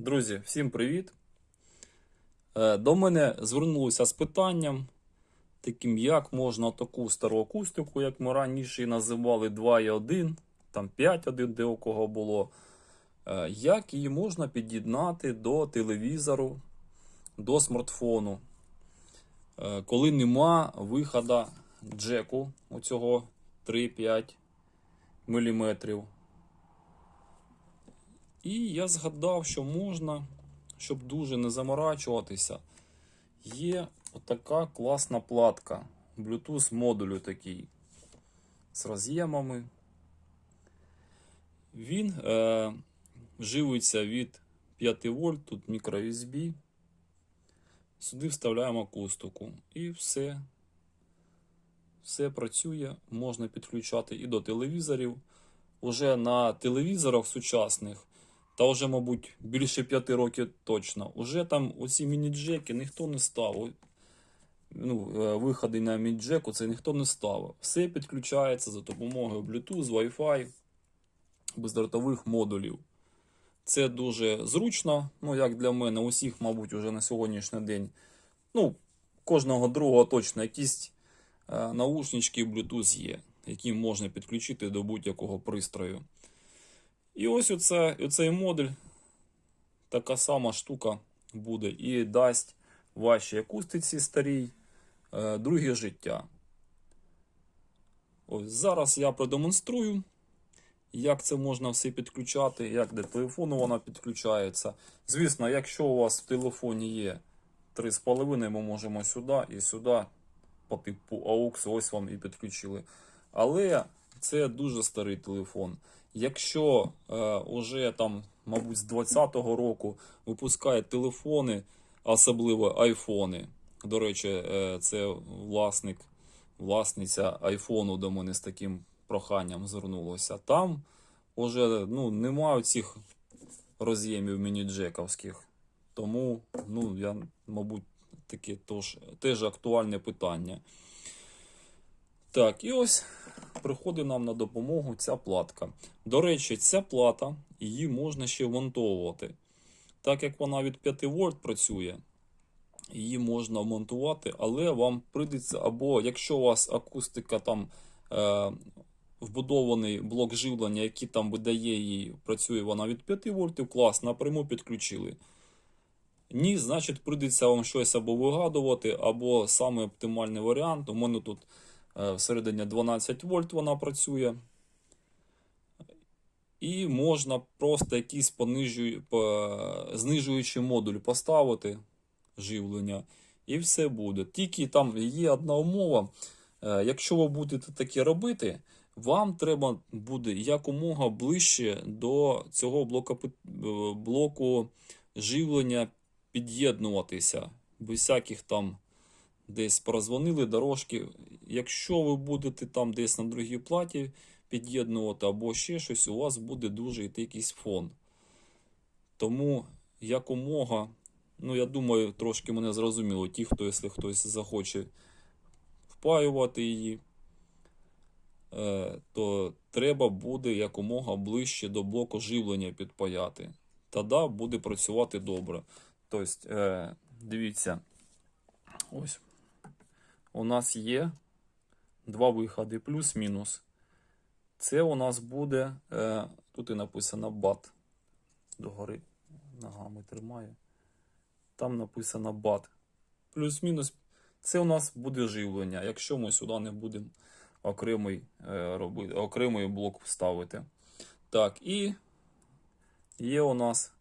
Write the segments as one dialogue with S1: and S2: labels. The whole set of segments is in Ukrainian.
S1: Друзі, всім привіт! Е, До мене звернулися з питанням, таким як можна таку стару акустику, як ми раніше називали 2.1, там 5.1, де у кого було, е, як її можна під'єднати до телевізору, до смартфону, е, коли нема виходу джеку оцього 3-5 мм. І я згадав, що можна, щоб дуже не заморачуватися, є отака класна платка. Bluetooth модулю такий з роз'ємами. Він е, живиться від 5 вольт, тут мікро USB. Сюди вставляємо акустику. І все. Все працює, можна підключати і до телевізорів. Уже на телевізорах сучасних та вже, мабуть, більше п'яти років точно. Уже там оці міні-джеки ніхто не ставив. Ну, е, виходи на міні-джеку це ніхто не ставив. Все підключається за допомогою Bluetooth, Wi-Fi, бездротових модулів. Це дуже зручно, ну, як для мене, усіх, мабуть, уже на сьогоднішній день. Ну, кожного другого точно якісь е, наушнички Bluetooth є, які можна підключити до будь-якого пристрою. І ось оце, оцей модуль, така сама штука буде і дасть вашій акустиці старій е, друге життя. Ось зараз я продемонструю, як це можна все підключати, як до телефону вона підключається. Звісно, якщо у вас в телефоні є 3,5, ми можемо сюди і сюди по типу AUX, ось вам і підключили. Але це дуже старий телефон. Якщо е, уже там, мабуть, з 20-го року випускають телефони, особливо айфони. До речі, е, це власник, власниця айфону до мене з таким проханням звернулося. Там уже ну, немає цих роз'ємів міні-джековських. Тому, ну, я, мабуть, таке теж, теж актуальне питання. Так, і ось приходить нам на допомогу ця платка. До речі, ця плата, її можна ще вмонтовувати. Так як вона від 5 вольт працює, її можна вмонтувати, але вам прийдеться, або якщо у вас акустика там е, вбудований блок живлення, який там видає її, працює вона від 5 вольтів, клас, напряму підключили. Ні, значить, прийдеться вам щось або вигадувати, або саме оптимальний варіант. У мене тут всередині 12 вольт вона працює. І можна просто якийсь понижує, по, знижуючий модуль поставити живлення, і все буде. Тільки там є одна умова. Е, Якщо ви будете таке робити, вам треба буде якомога ближче до цього блоку, блоку живлення під'єднуватися. Без всяких там десь прозвонили дорожки. Якщо ви будете там десь на другій платі під'єднувати або ще щось, у вас буде дуже йти якийсь фон. Тому якомога, ну я думаю, трошки мене зрозуміло, ті, хто, якщо хтось захоче впаювати її, е, то треба буде якомога ближче до блоку живлення підпаяти. Тоді буде працювати добре. Тобто, е, дивіться, ось у нас є два виходи, плюс-мінус. Це у нас буде, е, тут і написано бат. Догори ногами тримаю. Там написано бат. Плюс-мінус. Це у нас буде живлення, якщо ми сюди не будемо окремий, е, робити, окремий блок ставити. Так, і є у нас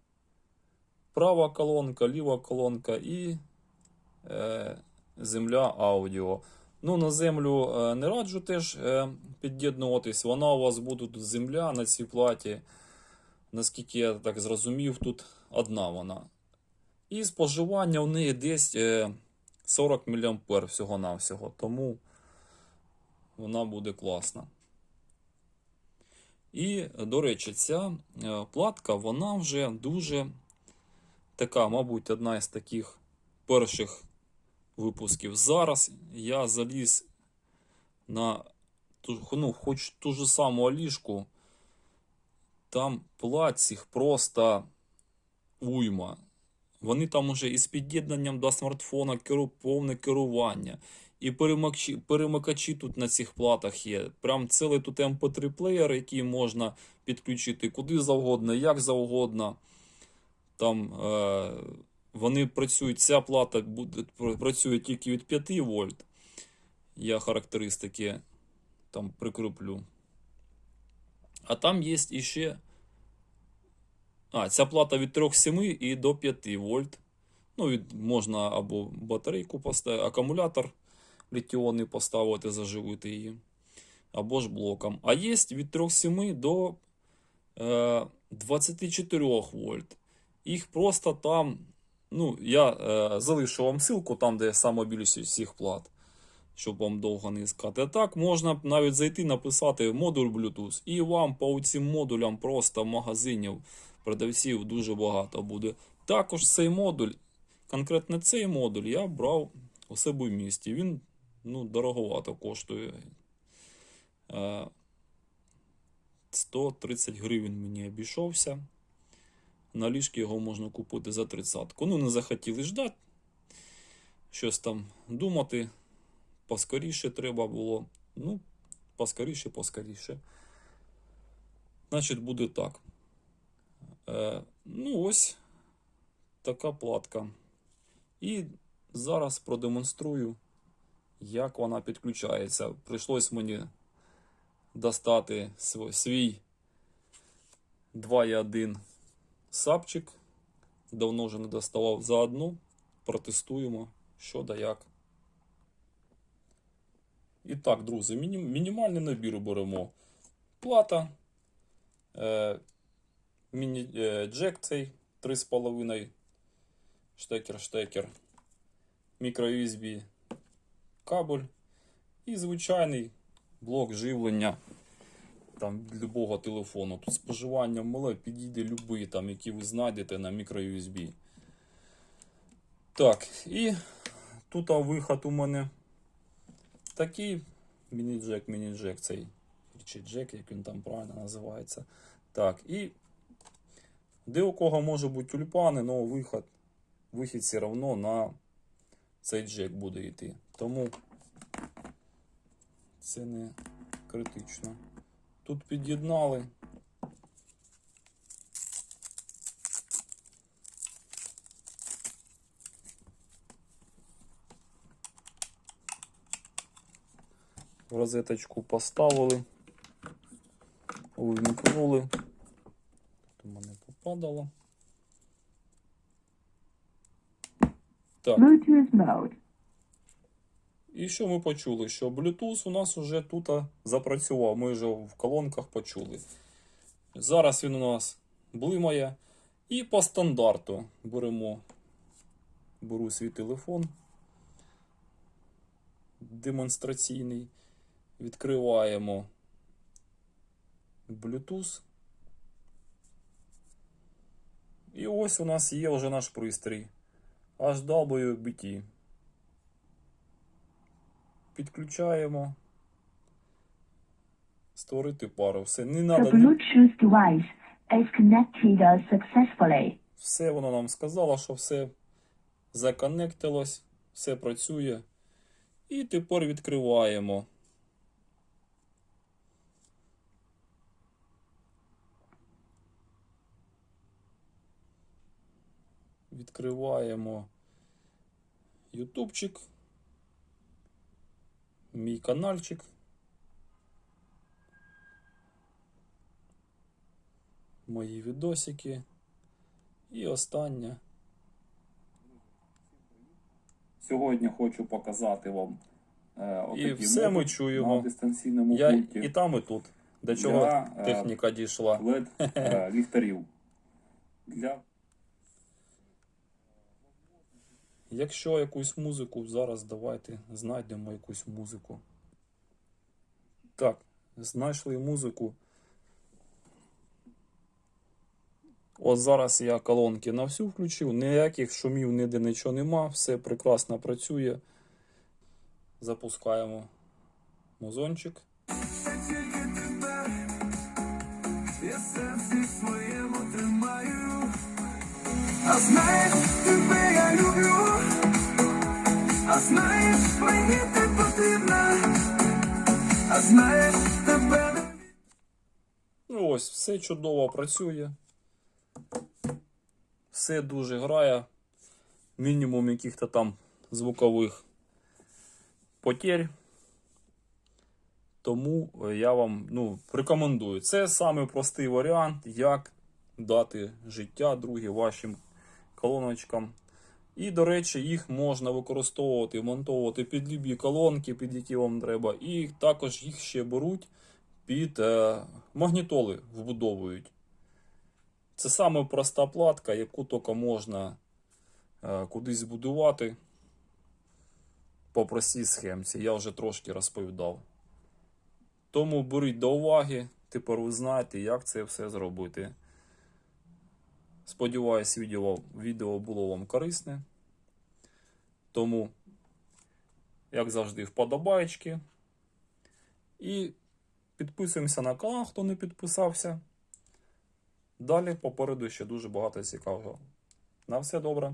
S1: права колонка, ліва колонка і е, земля аудіо. Ну, на землю е, не раджу теж е, під'єднуватись. Вона у вас буде тут земля на цій платі. Наскільки я так зрозумів, тут одна вона. І споживання у неї десь е, 40 мА всього-навсього. Тому вона буде класна. І, до речі, ця е, платка, вона вже дуже така, мабуть, одна із таких перших випусків. Зараз я заліз на ну, хоч ту ж саму Алішку, там плат цих просто уйма. Вони там уже із під'єднанням до смартфона керу, повне керування. І перемикачі, перемикачі тут на цих платах є. Прям цілий тут MP3 плеєр, який можна підключити куди завгодно, як завгодно. Там е, вони працюють, ця плата буде, працює тільки від 5 вольт. Я характеристики там прикріплю. А там є іще. А, ця плата від 3,7 і до 5 вольт. Ну, від, можна або батарейку поставити, акумулятор літіонний поставити, заживити її. Або ж блоком. А є від 3,7 до е, 24 вольт. Їх просто там. Ну, я е, залишу вам ссылку там, де сама більшість всіх плат, щоб вам довго не іскати. Так можна навіть зайти, написати модуль Bluetooth, і вам по цим модулям просто магазинів, продавців дуже багато буде. Також цей модуль, конкретно цей модуль, я брав у себе в місті. Він ну, дороговато коштує. Е, 130 гривень мені обійшовся. На ліжки його можна купити за 30. Ну, не захотіли ждати. Щось там думати. Поскоріше треба було. Ну, поскоріше, поскоріше. Значить, буде так. Е, ну, ось така платка. І зараз продемонструю, як вона підключається. Прийшлось мені достати свій 2.1 сапчик. Давно вже не доставав заодно. Протестуємо, що да як. І так, друзі, міні- мінімальний набір беремо. Плата, е, міні, е, джек цей 3,5 штекер, штекер, мікро USB кабель і звичайний блок живлення там любого телефону. Тут споживання мале, підійде любий, там, який ви знайдете на мікро-USB. Так, і тут виход у мене такий міні-джек, міні-джек цей. Чи джек, як він там правильно називається. Так, і де у кого може бути тюльпани, але виход, вихід все одно на цей джек буде йти. Тому це не критично. Тут під'єднали. Розеточку поставили, увімкнули. У мене попадало. Так.
S2: Bluetooth mode.
S1: І що ми почули? Що Bluetooth у нас вже тут запрацював. Ми вже в колонках почули. Зараз він у нас блимає. І по стандарту беремо, беру свій телефон демонстраційний, відкриваємо Bluetooth. І ось у нас є вже наш пристрій HWBT. Підключаємо. Створити пару. Все, не
S2: The
S1: треба.
S2: Bluetooth device is connected successfully.
S1: Все воно нам сказало, що все законектилось, все працює. І тепер відкриваємо. Відкриваємо ютубчик. Мій каналчик. Мої відосики. І останнє.
S3: Сьогодні хочу показати вам е,
S1: І все ми чуємо.
S3: на дистанційному
S1: Я
S3: пульті
S1: і там, і тут. До чого
S3: Для, е,
S1: техніка дійшла.
S3: LED е, ліхтарів. Для
S1: Якщо якусь музику, зараз давайте знайдемо якусь музику. Так, знайшли музику. От зараз я колонки на всю включив, ніяких шумів ніде нічого нема, все прекрасно працює. Запускаємо музончик.
S4: Я серці своєму тримаю, А знаєш, тебе я люблю, а знаєш, мені ти потрібна, а знаєш, тебе
S1: Ну ось, все чудово працює. Все дуже грає. Мінімум яких-то там звукових потерь. Тому я вам ну, рекомендую. Це саме простий варіант, як дати життя другі вашим колоночкам. І, до речі, їх можна використовувати, монтовувати під любі колонки, під які вам треба. І також їх ще беруть під е, магнітоли вбудовують. Це саме проста платка, яку тільки можна е, кудись збудувати по простій схемці. Я вже трошки розповідав. Тому беріть до уваги, тепер ви знаєте, як це все зробити. Сподіваюсь, відео, відео було вам корисне. Тому, як завжди, вподобайки. І підписуємося на канал, хто не підписався. Далі попереду ще дуже багато цікавого. На все добре.